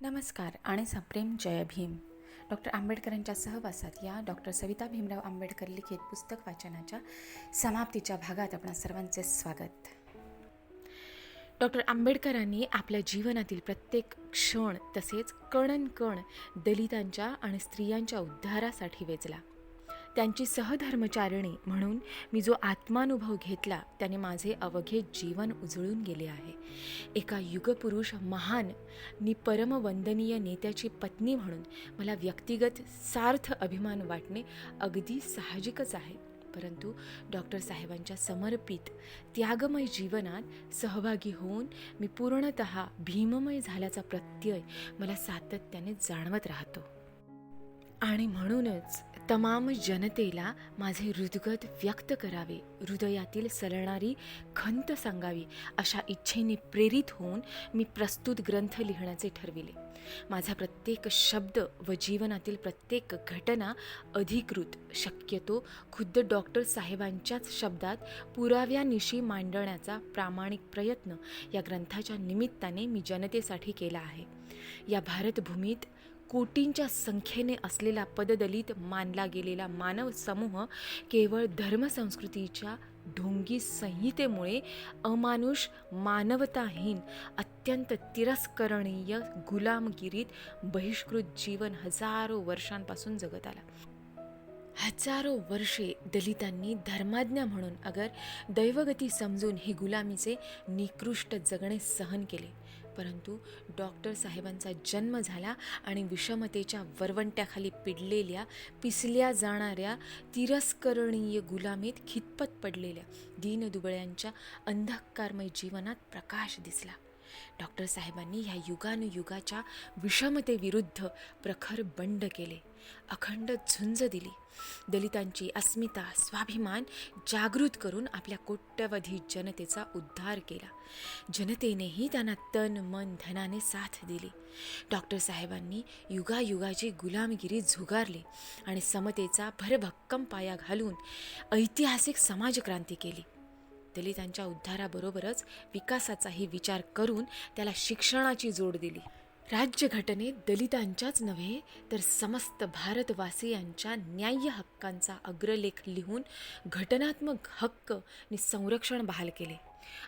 नमस्कार आणि सप्रेम जय भीम. डॉक्टर आंबेडकरांच्या सहवासात या डॉक्टर सविता भीमराव आंबेडकर लिखित पुस्तक वाचनाच्या समाप्तीच्या भागात आपणा सर्वांचे स्वागत. डॉक्टर आंबेडकरांनी आपल्या जीवनातील प्रत्येक क्षण तसेच कणन कण दलितांच्या आणि स्त्रियांच्या उद्धारासाठी वेचला. त्यांची सहधर्मचारिणी म्हणून मी जो आत्मानुभव घेतला त्याने माझे अवघे जीवन उजळून गेले आहे. एका युगपुरुष महान नि परमवंदनीय नेत्याची पत्नी म्हणून मला व्यक्तिगत सार्थ अभिमान वाटणे अगदी साहजिकच आहे. परंतु डॉक्टर साहेबांच्या समर्पित त्यागमय जीवनात सहभागी होऊन मी पूर्णत भीममय झाल्याचा प्रत्यय मला सातत्याने जाणवत राहतो. आणि म्हणूनच तमाम जनतेला माझे हृदगत व्यक्त करावे हृदयातील सलणारी खंत सांगावी अशा इच्छेने प्रेरित होऊन मी प्रस्तुत ग्रंथ लिहिण्याचे ठरविले. माझा प्रत्येक शब्द व जीवनातील प्रत्येक घटना अधिकृत शक्यतो खुद्द डॉक्टर साहेबांच्याच शब्दात पुराव्यानिशी मांडण्याचा प्रामाणिक प्रयत्न या ग्रंथाच्या निमित्ताने मी जनतेसाठी केला आहे. या भारतभूमीत कोटींच्या संख्येने असलेला पददलित मानला गेलेला मानव समूह केवळ धर्मसंस्कृतीच्या ढोंगी संहितेमुळे अमानुष मानवताहीन अत्यंत तिरस्करणीय गुलामगिरीत बहिष्कृत जीवन हजारो वर्षांपासून जगत आला. हजारो वर्षे दलितांनी धर्माज्ञा म्हणून अगर दैवगती समजून हे गुलामीचे निकृष्ट जगणे सहन केले. परंतु डॉक्टर साहेबांचा जन्म झाला आणि विषमतेच्या वरवंट्याखाली पिडलेल्या पिसल्या जाणाऱ्या तिरस्करणीय गुलामीत खितपत पडलेल्या दीनदुबळ्यांच्या अंधकारमय जीवनात प्रकाश दिसला. डॉक्टर साहेबांनी ह्या युगानुयुगाच्या विषमतेविरुद्ध प्रखर बंड केले. अखंड झुंज दिली. दलितांची अस्मिता स्वाभिमान जागृत करून आपल्या कोट्यवधी जनतेचा उद्धार केला. जनतेनेही त्यांना तन मन धनाने साथ दिली. डॉक्टर साहेबांनी युगायुगाची गुलामगिरी झुगारली आणि समतेचा भरभक्कम पाया घालून ऐतिहासिक समाजक्रांती केली. दलितांच्या उद्धाराबरोबरच विकासाचाही विचार करून त्याला शिक्षणाची जोड दिली. राज्यघटनेत दलितांच्याच नव्हे तर समस्त भारतवासियांच्या न्याय्य हक्कांचा अग्रलेख लिहून घटनात्मक हक्क आणि संरक्षण बहाल केले.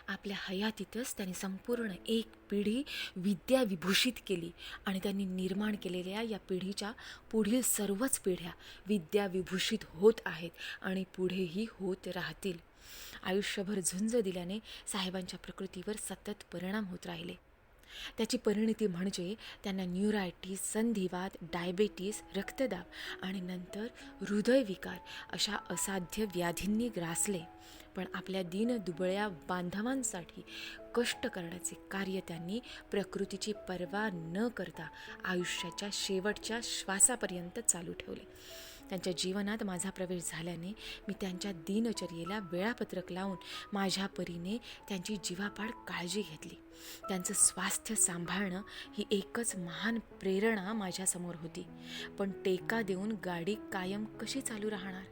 आपल्या हयातीतच त्यांनी संपूर्ण एक पिढी विद्याविभूषित केली आणि त्यांनी निर्माण केलेल्या या पिढीच्या पुढील सर्वच पिढ्या विद्याविभूषित होत आहेत आणि पुढेही होत राहतील. आयुष्यभर झुंज दिल्याने साहेबांच्या प्रकृतीवर सतत परिणाम होत राहिले. त्याची परिणती म्हणजे त्यांना न्यूरायटीस संधिवात डायबेटीस रक्तदाब आणि नंतर हृदयविकार अशा असाध्य व्याधींनी ग्रासले. पण आपल्या दीनदुबळ्या बांधवांसाठी कष्ट करण्याचे कार्य त्यांनी प्रकृतीची पर्वा न करता आयुष्याच्या शेवटच्या श्वासापर्यंत चालू ठेवले. त्यांच्या जीवनात माझा प्रवेश झाल्याने मी त्यांच्या दिनचर्येला वेळापत्रक लावून माझ्या परीने त्यांची जीवापाड काळजी घेतली. त्यांचं स्वास्थ्य सांभाळणं ही एकच महान प्रेरणा माझ्यासमोर होती. पण टेका देऊन गाडी कायम कशी चालू राहणार?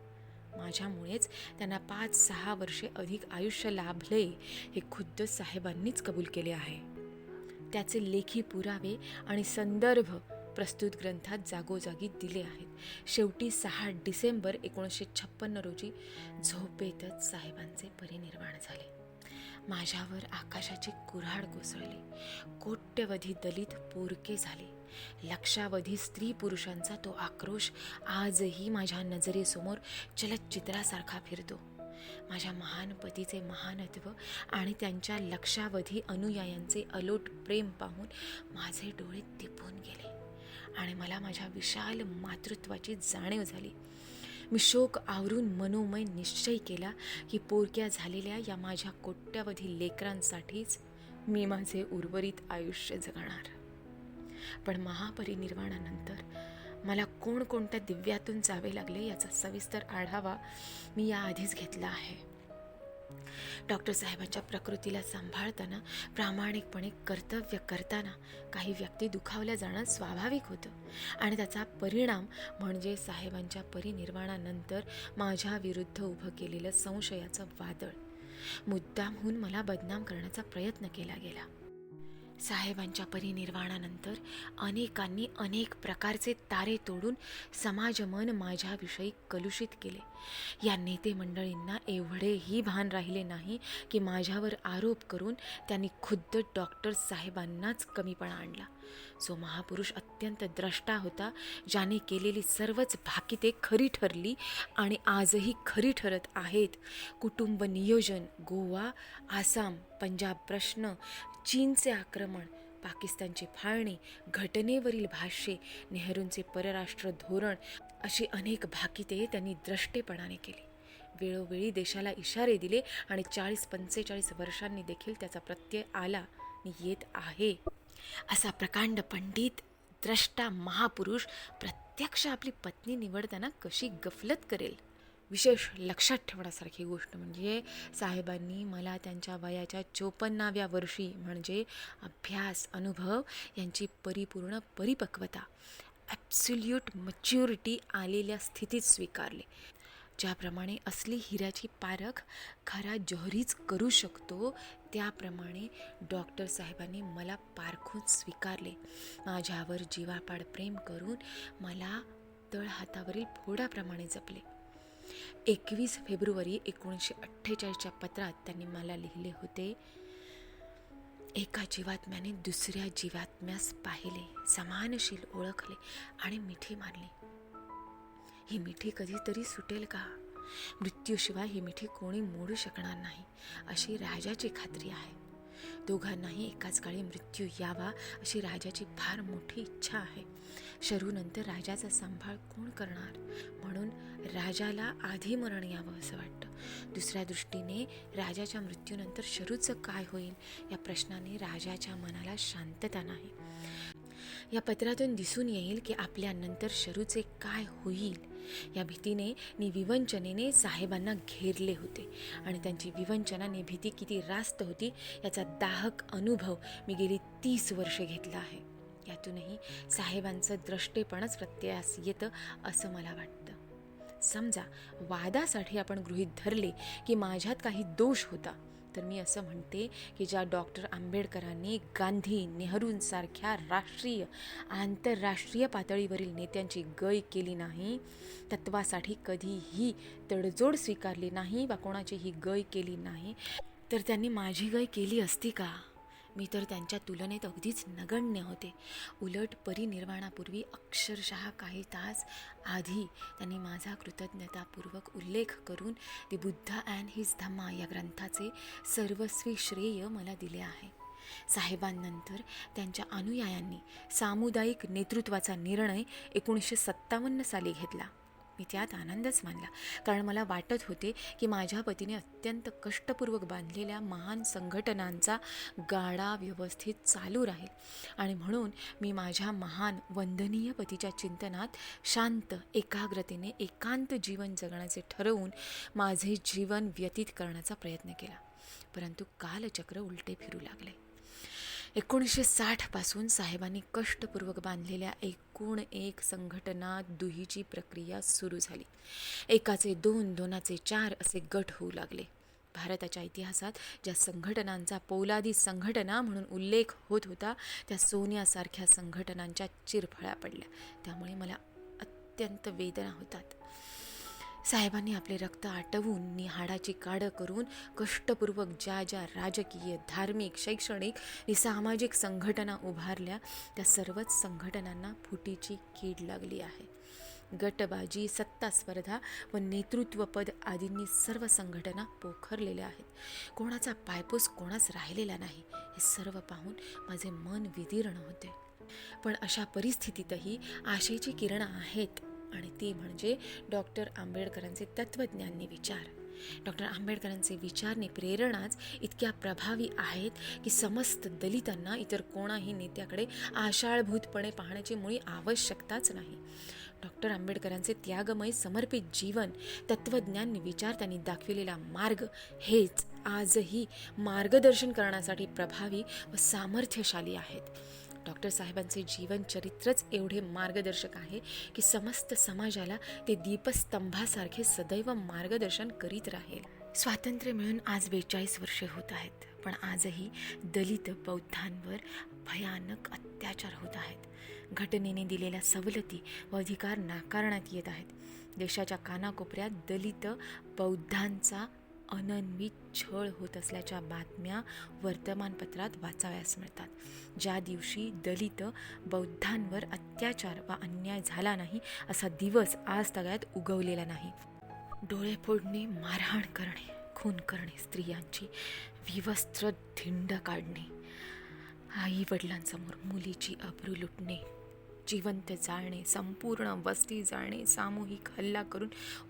माझ्यामुळेच त्यांना पाच सहा वर्षे अधिक आयुष्य लाभले हे खुद्द साहेबांनीच कबूल केले आहे. त्याचे लेखी पुरावे आणि संदर्भ प्रस्तुत ग्रंथात जागोजागी दिले आहेत. शेवटी सहा डिसेंबर एकोणीसशे छप्पन्न रोजी झोपेतच साहेबांचे परिनिर्वाण झाले. माझ्यावर आकाशाची कुऱ्हाड कोसळली. कोट्यवधी दलित पोरके झाले. लक्षावधी स्त्री पुरुषांचा तो आक्रोश आजही माझ्या नजरेसमोर चलचित्रासारखा फिरतो. माझ्या महान पतीचे महानत्व आणि त्यांच्या लक्षावधी अनुयायांचे अलोट प्रेम पाहून माझे डोळे तिपून गेले. आणि मला माझ्या विशाल मातृत्वाची जाणीव झाली. मी शोक आवरून मनोमय निश्चय केला की पोरक्या झालेल्या या माझ्या कोट्यावधी लेकरांसाठीच मी माझे उर्वरित आयुष्य जगणार. पण महापरिनिर्वाणानंतर मला कोणकोणत्या दिव्यातून जावे लागले याचा सविस्तर आढावा मी याआधीच घेतला आहे. डॉक्टर साहेबांच्या प्रकृतीला सांभाळताना प्रामाणिकपणे कर्तव्य करताना काही व्यक्ती दुखावल्या जाणं स्वाभाविक होतं. आणि त्याचा परिणाम म्हणजे साहेबांच्या परिनिर्वाणानंतर माझ्या विरुद्ध उभं केलेलं संशयाचं वादळ. मुद्दामहून मला बदनाम करण्याचा प्रयत्न केला गेला. साहेबांच्या परिनिर्वाणानंतर अनेकांनी अनेक प्रकारचे तारे तोडून समाजमन माझ्याविषयी कलुषित केले. या नेते मंडळींना एवढेही भान राहिले नाही की माझ्यावर आरोप करून त्यांनी खुद्द डॉक्टर साहेबांनाच कमीपणा आणला. जो महापुरुष अत्यंत द्रष्टा होता ज्याने केलेली सर्वच भाकिते खरी ठरली आणि आजही खरी ठरत आहेत कुटुंब नियोजन गोवा आसाम पंजाब प्रश्न चीनचे आक्रमण पाकिस्तानची फाळणी घटनेवरील भाष्ये नेहरूंचे परराष्ट्र धोरण अशी अनेक भाकिते त्यांनी द्रष्टेपणाने केली. वेळोवेळी देशाला इशारे दिले आणि चाळीस पंचेचाळीस वर्षांनी देखील त्याचा प्रत्यय आला आणि येत आहे. असा प्रकांड पंडित द्रष्टा महापुरुष प्रत्यक्ष आपली पत्नी निवडताना कशी गफलत करेल? विशेष लक्षात ठेवण्यासारखी गोष्ट म्हणजे साहेबांनी मला त्यांच्या वयाच्या चोपन्नाव्या वर्षी म्हणजे अभ्यास अनुभव यांची परिपूर्ण परिपक्वता ॲब्सोल्यूट मच्युरिटी आलेल्या स्थितीत स्वीकारले. ज्याप्रमाणे असली हिऱ्याची पारख खरा जहरीच करू शकतो त्याप्रमाणे डॉक्टर साहेबांनी मला पारखून स्वीकारले. माझ्यावर जीवापाड प्रेम करून मला तळहातावरील फोडाप्रमाणे जपले. एकवीस फेब्रुवारी एकोणीसशे अठ्ठेचाळीसच्या पत्रात त्यांनी मला लिहिले होते एका जीवात्म्याने दुसऱ्या जीवात्म्यास पाहिले समानशील ओळखले आणि मिठी मारली ही मिठी कधीतरी सुटेल का? मृत्यूशिवाय ही मिठी कोणी मोडू शकणार नाही अशी राजाची खात्री आहे. दोघांनाही एकाच काळी मृत्यू यावा अशी राजाची फार मोठी इच्छा आहे. शरूनंतर राजाचा सांभाळ कोण करणार? म्हणून राजाला आधी मरण यावं असं वाटतं. दुसऱ्या दृष्टीने राजाच्या मृत्यूनंतर शरूचं काय होईल या प्रश्नाने राजाच्या मनाला शांतता नाही. या पत्रातून दिसून येईल की आपल्यानंतर शरूचे काय होईल या भीतीने नि विवंचनेने साहेबांना घेरले होते. आणि त्यांची विवंचनाने भीती किती रास्त होती याचा दाहक अनुभव मी गेली तीस वर्षे घेतला आहे. यातूनही साहेबांचं द्रष्टेपणच प्रत्ययास येतं असं मला वाटतं. समजा वादासाठी आपण गृहीत धरले की माझ्यात काही दोष होता तर मी असं म्हणते की ज्या डॉक्टर आंबेडकरांनी गांधी नेहरूंसारख्या राष्ट्रीय आंतरराष्ट्रीय पातळीवरील नेत्यांची गय केली नाही तत्वासाठी कधीही तडजोड स्वीकारली नाही वा कोणाचीही गय केली नाही. तर त्यांनी माझी गय केली असती का? मी तर त्यांच्या तुलनेत अगदीच नगण्य होते. उलट परिनिर्वाणापूर्वी अक्षरशः काही तास आधी त्यांनी माझा कृतज्ञतापूर्वक उल्लेख करून the Buddha and his Dhamma या ग्रंथाचे सर्वस्वी श्रेय मला दिले आहे. साहेबांनंतर त्यांच्या अनुयायांनी सामुदायिक नेतृत्वाचा निर्णय एकोणीसशे सत्तावन्न साली घेतला. मी त्यात आनंदच मानला. कारण मला वाटत होते की माझ्या पतीने अत्यंत कष्टपूर्वक बांधलेल्या महान संघटनांचा गाडा व्यवस्थित चालू राहील. आणि म्हणून मी माझ्या महान वंदनीय पतीच्या चिंतनात शांत एकाग्रतेने एकांत जीवन जगण्याचे ठरवून माझे जीवन व्यतीत करण्याचा प्रयत्न केला. परंतु कालचक्र उलटे फिरू लागले. एकोणीसशे साठपासून साहेबांनी कष्टपूर्वक बांधलेल्या एकूण एक संघटना दुहीची प्रक्रिया सुरू झाली. एकाचे दोन दोनाचे चार असे गट होऊ लागले. भारताच्या इतिहासात ज्या संघटनांचा पोलादी संघटना म्हणून उल्लेख होत होता त्या सोन्यासारख्या संघटनांच्या चिरफळ्या पडल्या. त्यामुळे मला अत्यंत वेदना होतात. साहेबांनी आपले रक्त आटवून निहाडाची काढं करून कष्टपूर्वक ज्या ज्या राजकीय धार्मिक शैक्षणिक आणि सामाजिक संघटना उभारल्या त्या सर्वच संघटनांना फुटीची कीड लागली आहे. गटबाजी सत्ता स्पर्धा व नेतृत्वपद आदींनी सर्व संघटना पोखरलेल्या आहेत. कोणाचा पायपूस कोणाच राहिलेला नाही हे सर्व पाहून माझे मन विदीर्ण होते. पण अशा परिस्थितीतही आशेची किरणं आहेत. आणि ती म्हणजे डॉक्टर आंबेडकरांचे तत्त्वज्ञानी विचार. डॉक्टर आंबेडकरांचे विचारने प्रेरणाच इतक्या प्रभावी आहेत की समस्त दलितांना इतर कोणाही नेत्याकडे आशाळभूतपणे पाहण्याची मुळी आवश्यकताच नाही. डॉक्टर आंबेडकरांचे त्यागमय समर्पित जीवन तत्त्वज्ञान विचार त्यांनी दाखविलेला मार्ग हेच आजही मार्गदर्शन करण्यासाठी प्रभावी व सामर्थ्यशाली आहेत. डॉक्टर साहेबांचे जीवनचरित्रच एवढे मार्गदर्शक आहे की समस्त समाजाला ते दीपस्तंभासारखे सदैव मार्गदर्शन करीत राहील. स्वातंत्र्य मिळून आज बेचाळीस वर्षे होत आहेत पण आजही दलित बौद्धांवर भयानक अत्याचार होत आहेत. घटनेने दिलेल्या सवलती व अधिकार नाकारण्यात येत आहेत. देशाच्या कानाकोपऱ्यात दलित बौद्धांचा अनन्वित छळ होत असल्याच्या बातम्या वर्तमानपत्रात वाचाव्यास मिळतात. ज्या दिवशी दलित बौद्धांवर अत्याचार व अन्याय झाला नाही असा दिवस आज तगायत उगवलेला नाही. डोळे फोडणे मारहाण करणे खून करणे स्त्रियांची विवस्त्र धिंड काढणे आई वडिलांसमोर मुलीची अब्रू लुटणे जिवंत जाळणे संपूर्ण वस्ती जाळणे सामूहिक हल्ला करून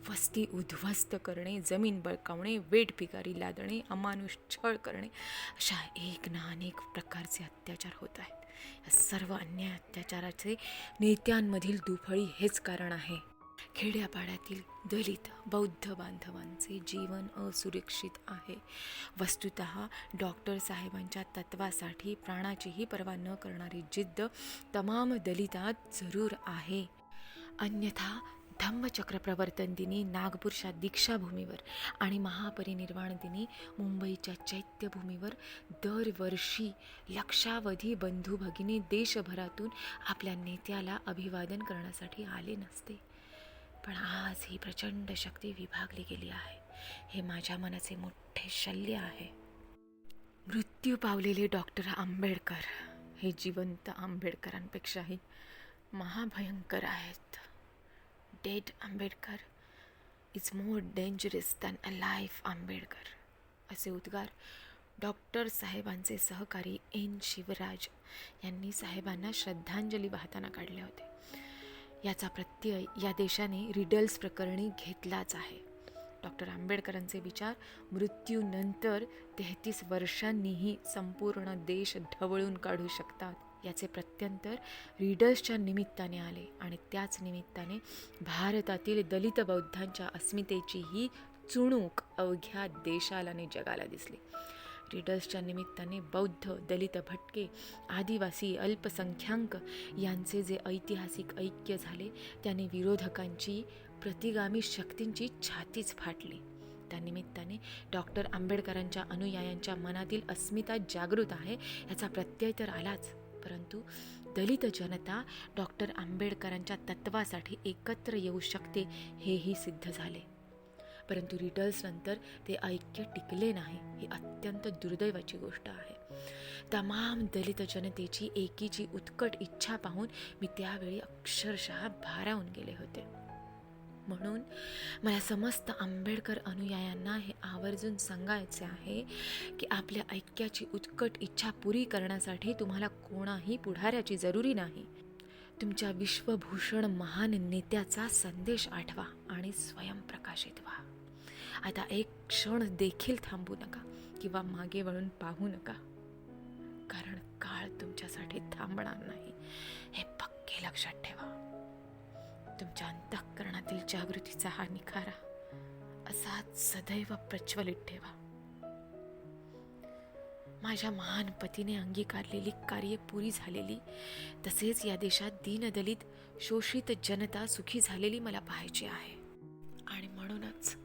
वस्ती उद्ध्वस्त करणे जमीन बळकावणे वेठ भिकारी लादणे अमानुष छळ करणे अशा एक ना अनेक प्रकारचे अत्याचार होत आहेत. या सर्व अन्याय अत्याचाराचे नेत्यांमधील दुफळी हेच कारण आहे. खेड्यापाड्यातील दलित बौद्ध बांधवांचे जीवन असुरक्षित आहे. वस्तुत डॉक्टर साहेबांच्या तत्वासाठी प्राणाचीही पर्वा न करणारी जिद्द तमाम दलितात जरूर आहे. अन्यथा धम्मचक्र प्रवर्तन दिनी नागपूरच्या दीक्षाभूमीवर आणि महापरिनिर्वाण दिनी मुंबईच्या चैत्यभूमीवर दरवर्षी लक्षावधी बंधू भगिनी देशभरातून आपल्या नेत्याला अभिवादन करण्यासाठी आले नसते. पण आज ही प्रचंड शक्ती विभागली गेली आहे. हे माझ्या मनाचे मोठे शल्य आहे. मृत्यू पावलेले डॉक्टर आंबेडकर हे जिवंत आंबेडकरांपेक्षाही महाभयंकर आहेत. Dead Ambedkar is more dangerous than a life Ambedkar. असे उद्गार डॉक्टर साहेबांचे सहकारी एन शिवराज यांनी साहेबांना श्रद्धांजली वाहताना काढले होते. याचा प्रत्यय या देशाने रिडल्स प्रकरणी घेतलाच आहे. डॉक्टर आंबेडकरांचे विचार मृत्यूनंतर तेहतीस वर्षांनीही संपूर्ण देश ढवळून काढू शकतात याचे प्रत्यंतर रिडल्सच्या निमित्ताने आले आणि त्याच निमित्ताने भारतातील दलित बौद्धांच्या अस्मितेची ही चुणूक अवघ्या देशाला आणि जगाला दिसली. रीडर्सच्या निमित्ताने बौद्ध दलित भटके आदिवासी अल्पसंख्याक यांचे जे ऐतिहासिक ऐक्य झाले त्याने विरोधकांची प्रतिगामी शक्तींची छातीच फाटली. त्यानिमित्ताने डॉक्टर आंबेडकरांच्या अनुयायांच्या मनातील अस्मिता जागृत आहे याचा प्रत्यय तर आलाच. परंतु दलित जनता डॉक्टर आंबेडकरांच्या तत्वासाठी एकत्र येऊ शकते हेही सिद्ध झाले. परंतु रिटल्सनंतर ते ऐक्य टिकले नाही. ही अत्यंत दुर्दैवाची गोष्ट आहे. तमाम दलित जनतेची एकीची उत्कट इच्छा पाहून मी त्यावेळी अक्षरशः भारावून गेले होते. म्हणून मला समस्त आंबेडकर अनुयायांना हे आवर्जून सांगायचे आहे की आपल्या ऐक्याची उत्कट इच्छा पुरी करण्यासाठी तुम्हाला कोणाही पुढाऱ्याची जरुरी नाही. तुमच्या विश्वभूषण महान नेत्याचा संदेश आठवा आणि स्वयंप्रकाशित व्हा. आता एक क्षण देखील थांबू नका किंवा मागे वळून पाहू नका. कारण काळ तुमच्यासाठी थांबणार नाही. हे पक्के लक्षात ठेवा. तुमच्या अंतःकरणातील जागृतीचा हा निखारा असाच सदैव प्रज्वलित ठेवा. माझ्या महान पतीने अंगीकारलेली कार्य पुरी झालेली. तसेच या देशात दीनदलित शोषित जनता सुखी झालेली मला पाहायची आहे. आणि म्हणूनच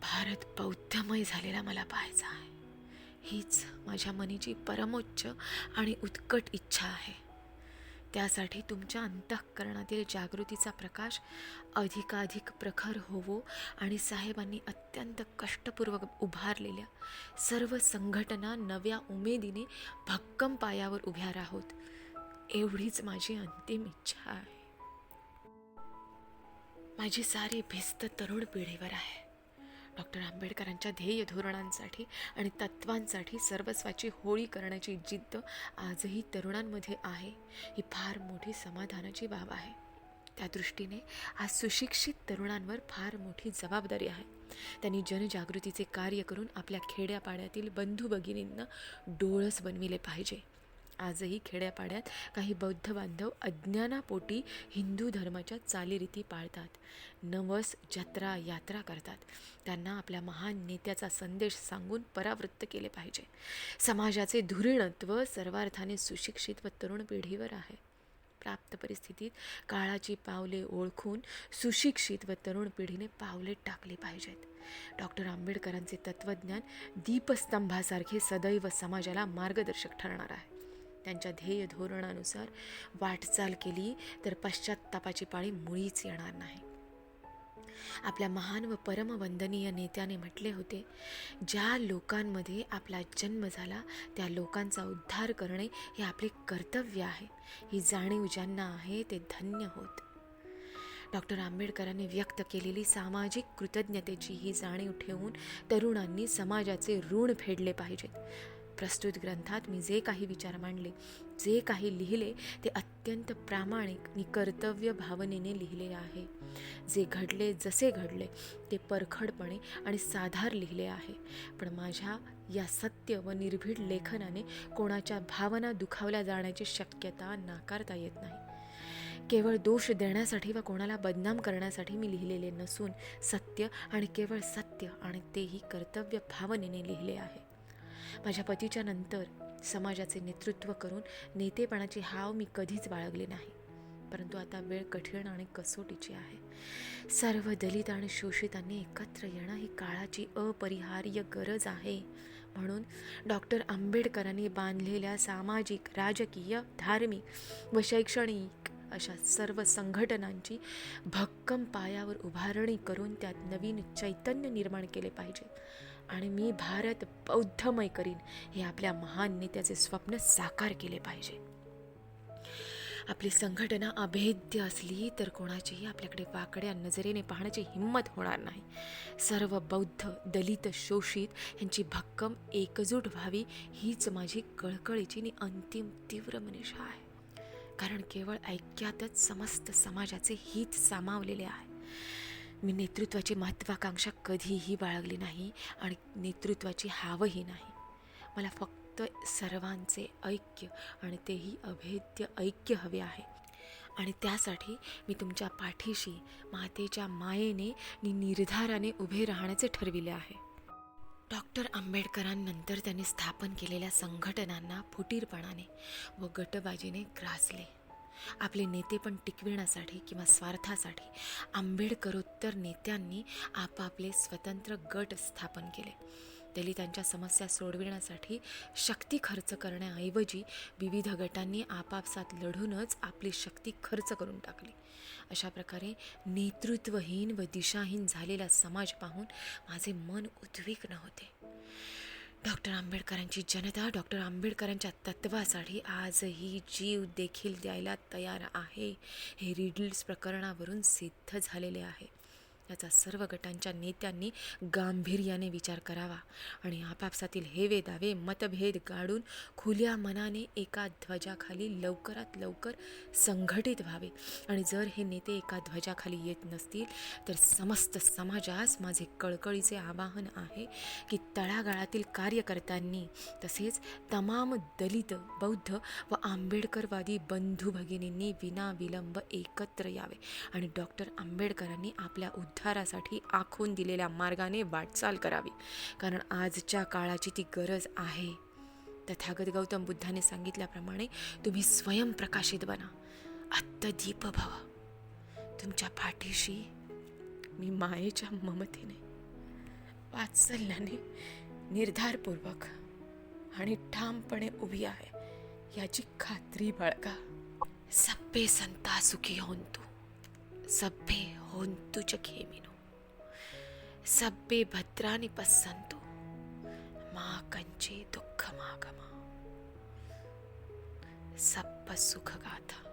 भारत बौद्धमय झालेला मला पाहायचा आहे. हीच माझ्या मनीची परमोच्च आणि उत्कट इच्छा आहे. त्यासाठी तुमच्या अंतःकरणातील जागृतीचा प्रकाश अधिकाधिक प्रखर होवो आणि साहेबांनी अत्यंत कष्टपूर्वक उभारलेल्या सर्व संघटना नव्या उमेदीने भक्कम पायावर उभ्या राहोत. एवढीच माझी अंतिम इच्छा आहे. माझी सारी भिस्त तरुण पिढीवर आहे. डॉक्टर आंबेडकरांच्या ध्येय धोरणांसाठी आणि तत्वांसाठी सर्वस्वाची होळी करण्याची जिद्द आजही तरुणांमध्ये आहे. ही फार मोठी समाधानाची बाब आहे. त्या दृष्टीने आज सुशिक्षित तरुणांवर फार मोठी जबाबदारी आहे. त्यांनी जनजागृतीचे कार्य करून आपल्या खेड्यापाड्यातील बंधू भगिनींना डोळस बनविले पाहिजे. आजही खेड्यापाड्यात काही बौद्ध बांधव अज्ञानापोटी हिंदू धर्माच्या चालीरीती पाळतात. नवस जत्रा यात्रा करतात. त्यांना आपल्या महान नेत्याचा संदेश सांगून परावृत्त केले पाहिजे. समाजाचे धुरीणत्व सर्वार्थाने सुशिक्षित व तरुण पिढीवर आहे. प्राप्त परिस्थितीत काळाची पावले ओळखून सुशिक्षित व तरुण पिढीने पावले टाकली पाहिजेत. डॉक्टर आंबेडकरांचे तत्त्वज्ञान दीपस्तंभासारखे सदैव समाजाला मार्गदर्शक ठरणार आहे. त्यांच्या ध्येय धोरणानुसार वाटचाल केली तर पश्चात्तापाची पाळी मुळीच येणार नाही. आपल्या महान व परमवंदनीय नेत्याने म्हटले होते ज्या लोकांमध्ये आपला जन्म झाला त्या लोकांचा उद्धार करणे हे आपले कर्तव्य आहे. ही जाणीव ज्यांना आहे ते धन्य होत. डॉक्टर आंबेडकरांनी व्यक्त केलेली सामाजिक कृतज्ञतेची ही जाणीव ठेवून तरुणांनी समाजाचे ऋण फेडले पाहिजेत. प्रस्तुत ग्रंथात मी जे काही विचार मांडले जे काही लिहिले ते अत्यंत प्रामाणिक आणि कर्तव्य भावनेने लिहिले आहे. जे घडले जसे घडले ते परखडपणे आणि साधार लिहिले आहे. पण माझ्या या सत्य व निर्भीड लेखनाने कोणाच्या भावना दुखावल्या जाण्याची शक्यता नाकारता येत नाही. केवळ दोष देण्यासाठी व कोणाला बदनाम करण्यासाठी मी लिहिलेले नसून सत्य आणि केवळ सत्य आणि तेही कर्तव्य भावनेने लिहिले आहे. माझ्या पतीच्या नंतर समाजाचे नेतृत्व करून नेतेपणाची हाव मी कधीच बाळगली नाही. परंतु आता वेळ कठीण आणि कसोटीची आहे. सर्व दलित आणि शोषितांनी एकत्र येणं ही काळाची अपरिहार्य गरज आहे. म्हणून डॉक्टर आंबेडकरांनी बांधलेल्या सामाजिक राजकीय धार्मिक व शैक्षणिक अशा सर्व संघटनांची भक्कम पायावर उभारणी करून त्यात नवीन चैतन्य निर्माण केले पाहिजे. आणि मी भारत बौद्धमय करीन हे आपल्या महान नेत्याचे स्वप्न साकार केले पाहिजे. आपली संघटना अभेद्य असली तर कोणाचीही आपल्याकडे वाकड्या नजरेने पाहण्याची हिंमत होणार नाही. सर्व बौद्ध दलित शोषित यांची भक्कम एकजूट व्हावी हीच माझी कळकळीची आणि अंतिम तीव्र मनीषा आहे. कारण केवळ ऐक्यातच समस्त समाजाचे हित सामावलेले आहे. मी नेतृत्वाची महत्त्वाकांक्षा कधीही बाळगली नाही आणि नेतृत्वाची हावही नाही. मला फक्त सर्वांचे ऐक्य आणि तेही अभेद्य ऐक्य हवे आहे. आणि त्यासाठी मी तुमच्या पाठीशी मातेच्या मायेने आणि निर्धाराने उभे राहण्याचे ठरविले आहे. डॉक्टर आंबेडकरांनंतर त्यांनी स्थापन केलेल्या संघटनांना फुटीरपणाने व गटबाजीने ग्रासले. आपले नेते पण टिकविण्यासाठी किंवा स्वार्थासाठी आंबेडकरोत्तर नेत्यांनी आपापले स्वतंत्र गट स्थापन केले. दलितांच्या समस्या सोडविण्यासाठी शक्ती खर्च करण्याऐवजी विविध गटांनी आपापसात लढूनच आपली शक्ती खर्च करून टाकली. अशा प्रकारे नेतृत्वहीन व दिशाहीन झालेला समाज पाहून माझे मन उद्विग्न होते. डॉक्टर आंबेडकरांची जनता डॉक्टर आंबेडकरांच्या तत्वासाठी आजही जीव देखील द्यायला तयार आहे. हे रिडल्स प्रकरणावरून सिद्ध झालेले आहे. याचा सर्व गटांच्या नेत्यांनी गांभीर्याने विचार करावा. आणि आपापसातील हेवे दावे मतभेद गाडून खुल्या मनाने एका ध्वजाखाली लवकरात लवकर संघटित व्हावे. आणि जर हे नेते एका ध्वजाखाली येत नसतील तर समस्त समाजास माझे कळकळीचे आवाहन आहे की तळागाळातील कार्यकर्त्यांनी तसेच तमाम दलित बौद्ध व आंबेडकरवादी बंधू भगिनींनी विनाविलंब एकत्र यावे. आणि डॉक्टर आंबेडकरांनी आपल्या उद्धारासाठी आखून दिलेल्या मार्गाने वाटचाल करावी. कारण आजच्या काळाची ती गरज आहे. तथागत गौतम बुद्धाने सांगितल्याप्रमाणे तुम्ही स्वयंप्रकाशित बना. आत्तदीप भव. तुमच्या पाठीशी मी मायेच्या ममतेने वात्सल्याने निर्धारपूर्वक आणि ठामपणे उभी आहे याची खात्री बाळगा. सभ्ये संता सुखी होऊन तू. सभ्ये हो. හොන්තු චකේමිනු సబ్బే భద్రాని పస్సంతు మా కంచే దుఃఖమాగమ. సప్ప సుఖగాథ.